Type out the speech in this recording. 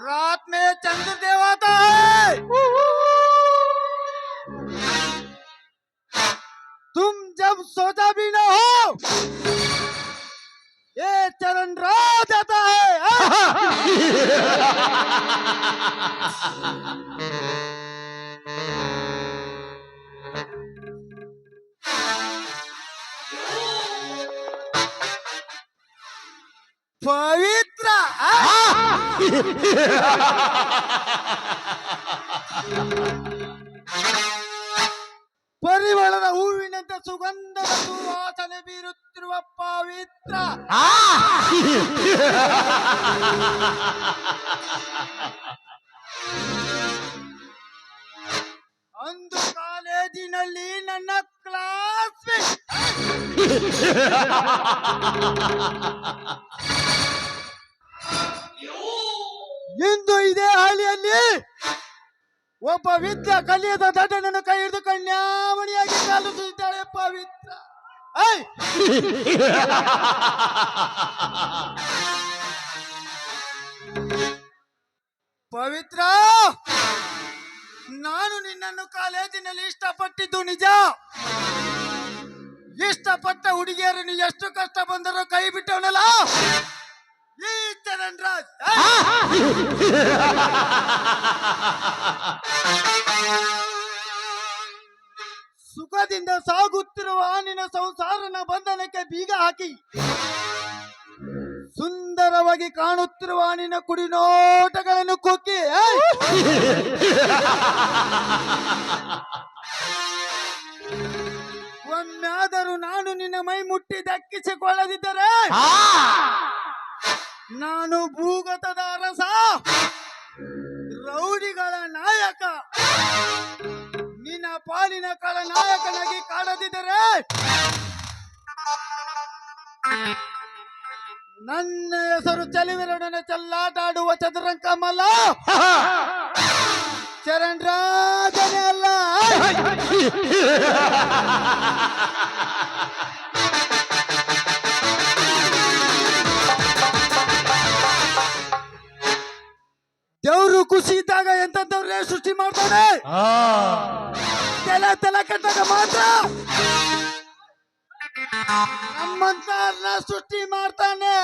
रात में चंद्र आता है। तुम जब सोचा भी ना हो, ये चरण रात आता है। ಪವಿತ್ರ. ಪರಿಮಳದ ಹೂವಿನಂತೆ ಸುಗಂಧ ಸುವಾಸನೆ ಬೀರುತ್ತಿರುವ ಪವಿತ್ರ. ಅಂದು ಕಾಲೇಜಿನಲ್ಲಿ ನನ್ನ ಕ್ಲಾಸ್ ಇಂದು ಇದೇ ಹಳ್ಳಿಯಲ್ಲಿ ಒಬ್ಬ ವಿದ್ಯ ಕಲಿಯದ ದಡ್ಡನನ್ನು ಕೈ ಹಿಡಿದು ಕನ್ಯಾಮಣಿಯಾಗಿ ಕಾಲುತ್ತಿದ್ದಾಳೆ ಪವಿತ್ರ. ಐ ಪವಿತ್ರ! ನಾನು ನಿನ್ನನ್ನು ಕಾಲೇಜಿನಲ್ಲಿ ಇಷ್ಟಪಟ್ಟಿದ್ದು ನಿಜ. ಇಷ್ಟಪಟ್ಟ ಹುಡುಗಿಯರನ್ನು ಎಷ್ಟು ಕಷ್ಟ ಬಂದರೂ ಕೈ ಬಿಟ್ಟವನಲ್ಲ? ಸುಖದಿಂದ ಸಾಗುತ್ತಿರುವ ನಿನ್ನ ಸಂಸಾರನ ಬಂಧನಕ್ಕೆ ಬೀಗ ಹಾಕಿ ಸುಂದರವಾಗಿ ಕಾಣುತ್ತಿರುವ ನಿನ್ನ ಕುಡಿನೋಟಗಳನ್ನು ಕೊಕ್ಕಿ ಒಮ್ಮಾದರೂ ನಾನು ನಿನ್ನ ಮೈ ಮುಟ್ಟಿ ದಕ್ಕಿಸಿಕೊಳ್ಳದಿದ್ದರೆ ನಾನು ಭೂಗತದ ಅರಸ, ರೌಡಿಗಳ ನಾಯಕ. ನಿನ್ನ ಪಾಲಿನ ಕಾಲ ನಾಯಕನಾಗಿ ಕಾಡದಿದ್ದರೆ ನನ್ನ ಹೆಸರು ಚಲಿವಿರಡನ ಚೆಲ್ಲಾಟಾಡುವ ಚದುರಂಕಮಲ್ಲ. ಚರಣ್ ರಾಜನೇ ಅಲ್ಲ. ದೇವ್ರು ಖುಷಿ ಇದ್ದಾಗ ಎಂತವ್ರೆ ಸೃಷ್ಟಿ ಮಾಡ್ತಾನೆ? ತಲೆ ತಲೆ ಕಟ್ಟಾಗ ಮಾತ್ರ? ನಮ್ಮಂತ ಸೃಷ್ಟಿ ಮಾಡ್ತಾನೆ.